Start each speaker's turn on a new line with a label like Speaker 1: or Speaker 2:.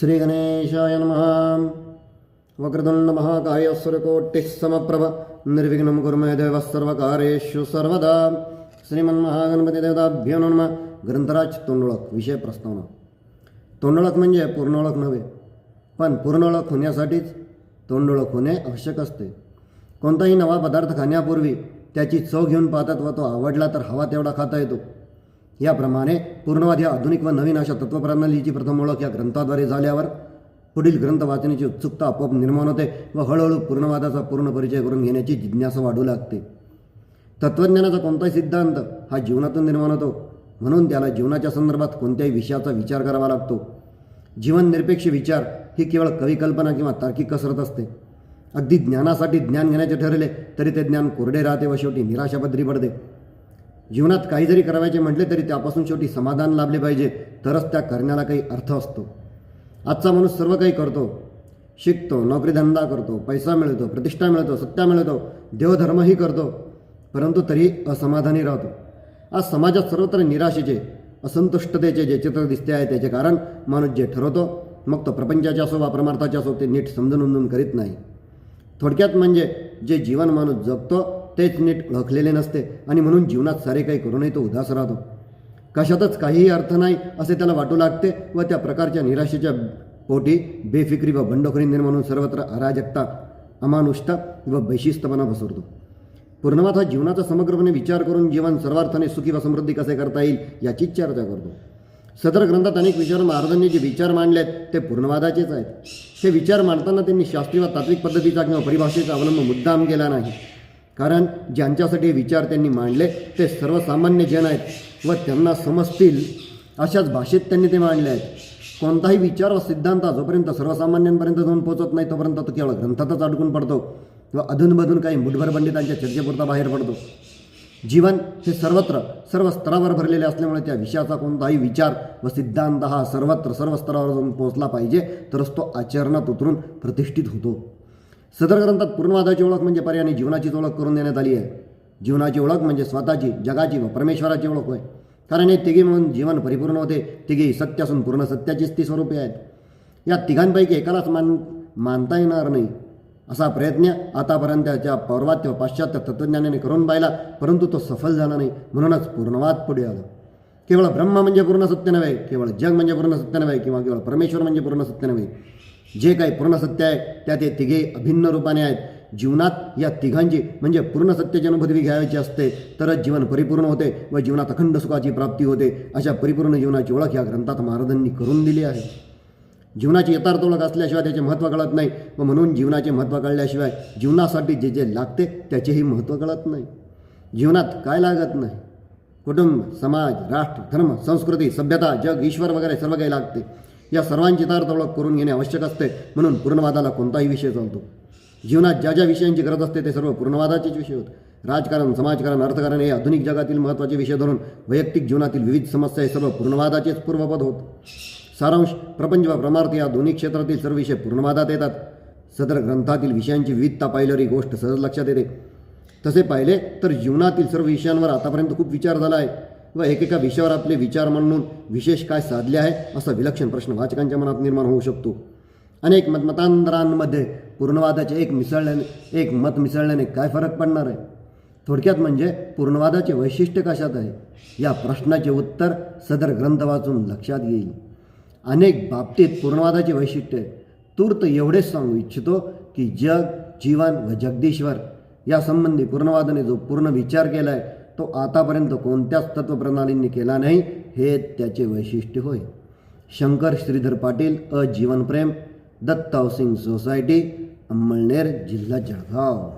Speaker 1: श्रीगणेशाय नमः। वक्रतुण्ड महाकाय समप्रभ। निर्विघ्नं कुर्मे देवः सर्वकार्येषु सर्वदा। श्रीमन्महागणपतिदेवताभ्यो नमः। ग्रंथराज तोंडोळख विषय प्रस्तावना तोंडोळख म्हणजे पूर्ण ओळख नव्हे पण पूर्ण ओळख होण्यासाठीच तोंडोळख होणे आवश्यक असते. कोणताही नवा पदार्थ खाण्यापूर्वी त्याची चव घेऊन पाहतात व तो आवडला तर हवा तेवढा खाता येतो. याप्रमाणे पूर्णवाद या आधुनिक व नवीन अशा तत्वप्रणालीची प्रथम ओळख या ग्रंथाद्वारे झाल्यावर पुढील ग्रंथ वाचण्याची उत्सुकता आपोआप निर्माण होते व हळूहळू पूर्णवादाचा पूर्ण परिचय करून घेण्याची जिज्ञासा वाढू लागते. तत्त्वज्ञानाचा कोणताही सिद्धांत हा जीवनातून निर्माण होतो. म्हणून त्याला जीवनाच्या संदर्भात कोणत्याही विषयाचा विचार करावा लागतो. जीवननिरपेक्ष विचार ही केवळ कविकल्पना किंवा तार्किक कसरत असते. अगदी ज्ञानासाठी ज्ञान घेण्याचे ठरले तरी ते ज्ञान कोरडे राहते व शेवटी निराशापदरी पडते. जीवनात काही जरी करावायचे म्हटले तरी त्यापासून शेवटी समाधान लाभले पाहिजे. तरच त्या करण्याला काही अर्थ असतो. आजचा माणूस सर्व काही करतो. शिकतो नोकरीधंदा करतो पैसा मिळतो प्रतिष्ठा मिळतो सत्ता मिळतो देवधर्मही करतो. परंतु तरी असमाधानी राहतो. आज समाजात सर्वत्र निराशेचे असंतुष्टतेचे जे चित्र दिसते आहे त्याचे कारण माणूस जे ठरवतो मग तो प्रपंचाचे असो वा परमार्थाचे असो ते नीट समजून उमजून करीत नाही. थोडक्यात म्हणजे जे जीवन माणूस जगतो तेच नीट ओळखलेले नसते आणि म्हणून जीवनात सारे काही करूनही तो उदास राहतो. कशातच काहीही अर्थ नाही असे त्याला वाटू लागते व त्या प्रकारच्या निराशेच्या पोटी बेफिक्री व बंडखोरी निर्माण सर्वत्र अराजकता अमानुष्टा व बैशिस्तपणा पसरतो. पूर्णवाद हा जीवनाचा समग्रपणे विचार करून जीवन सर्वार्थाने सुखी व समृद्धी कसे करता येईल याचीच चर्चा करतो. सदर ग्रंथात अनेक विचार महाराजांनी जे विचार मांडले आहेत. ते पूर्णवादाचेच आहेत. हे विचार मांडताना त्यांनी शास्त्रीय व तात्विक पद्धतीचा किंवा परिभाषेचा अवलंब मुद्दाम केला नाही. कारण ज्यांच्यासाठी विचार त्यांनी मांडले ते सर्वसामान्य जन आहेत व त्यांना समजतील अशाच भाषेत त्यांनी ते मांडले आहेत. कोणताही विचार व सिद्धांत जोपर्यंत सर्वसामान्यांपर्यंत जाऊन पोहोचत नाही तोपर्यंत तो केवळ ग्रंथातच अडकून पडतो व अधूनमधून काही मुठभर पंडितांच्या चर्चेपुरता बाहेर पडतो. जीवन हे सर्वत्र सर्व स्तरावर भरलेले असल्यामुळे त्या विषयाचा कोणताही विचार व सिद्धांत हा सर्वत्र सर्व स्तरावर जाऊन पोहोचला पाहिजे तरच तो आचरणात उतरून प्रतिष्ठित होतो. सदर ग्रंथात पूर्णवादाची ओळख म्हणजे पर्यायाने जीवनाचीच ओळख करून देण्यात आली आहे. जीवनाची ओळख म्हणजे स्वतःची जगाची व परमेश्वराची ओळख होय. कारण हे तिघे म्हणून जीवन परिपूर्ण होते. तिघेही सत्य असून पूर्ण सत्याचीच ती स्वरूपे आहेत. या तिघांपैकी एकालाच मान मानता येणार नाही. असा प्रयत्न आतापर्यंतच्या पौर्वात्य व पाश्चात्य तत्त्वज्ञानाने करून पाहिला परंतु तो सफल झाला नाही. म्हणूनच पूर्णवाद पुढे आला. केवळ ब्रह्म म्हणजे पूर्ण सत्य नव्हे केवळ जग म्हणजे पूर्ण सत्य नव्हे किंवा केवळ परमेश्वर म्हणजे पूर्ण सत्य नव्हे. जे काही पूर्ण सत्य आहे त्यात हे तिघे अभिन्न रूपाने आहेत. जीवनात या तिघांची म्हणजे पूर्ण सत्याची अनुभूती घ्यायची असते तरच जीवन परिपूर्ण होते व जीवनात अखंड सुखाची प्राप्ती होते अशा परिपूर्ण जीवनाची ओळख या ग्रंथात महाराजांनी करून दिली आहे. जीवनाची यथार्थ ओळख असल्याशिवाय त्याचे महत्त्व कळत नाही व म्हणून जीवनाचे महत्त्व कळल्याशिवाय जीवनासाठी जे जे लागते त्याचेही महत्त्व कळत नाही. जीवनात काय लागत नाही? कुटुंब समाज राष्ट्र धर्म संस्कृती सभ्यता जग ईश्वर वगैरे सर्व काही लागते. या सर्वांची यथार्थ ओळख करून घेणे आवश्यक असते. म्हणून पूर्णवादाला कोणताही विषय चालतो. जीवनात ज्या ज्या विषयांची गरज असते ते सर्व पूर्णवादाचेच विषय होत. राजकारण समाजकारण अर्थकारण हे आधुनिक जगातील महत्त्वाचे विषय धरून वैयक्तिक जीवनातील विविध समस्या हे सर्व पूर्णवादाचेच पूर्वपद होत. सारांश प्रपंच व प्रमार्थ या दोन्ही क्षेत्रातील सर्व विषय पूर्णवादात येतात. सदर ग्रंथातील विषयांची विविधता पाहिल्यावर ही गोष्ट सहज लक्षात येते. तसे पाहिले तर जीवनातील सर्व विषयांवर आतापर्यंत खूप विचार झाला आहे. व एकेका विषयावर आपले विचार मांडून विशेष काय साधले आहे असा विलक्षण प्रश्न वाचकांच्या मनात निर्माण होऊ शकतो. अनेक मतमतांतरांमध्ये पूर्णवादाचे एक मिसळल्याने एक मत मिसळल्याने काय फरक पडणार आहे? थोडक्यात म्हणजे पूर्णवादाचे वैशिष्ट्य कशात आहे? या प्रश्नाचे उत्तर सदर ग्रंथ वाचून लक्षात येईल. अनेक बाबतीत पूर्णवादाचे वैशिष्ट्य तूर्त एवढेच सांगू इच्छितो की जग जीवन व जगदीश्वर यासंबंधी पूर्णवादाने जो पूर्ण विचार केला आहे तो आतापर्यंत कोणत्याच तत्वप्रणालींनी केला नाही हे त्याचे वैशिष्ट्य होय. शंकर श्रीधर पाटील अ जीवनप्रेम दत्त हाऊसिंग सोसायटी अंमळनेर जिल्हा जळगाव.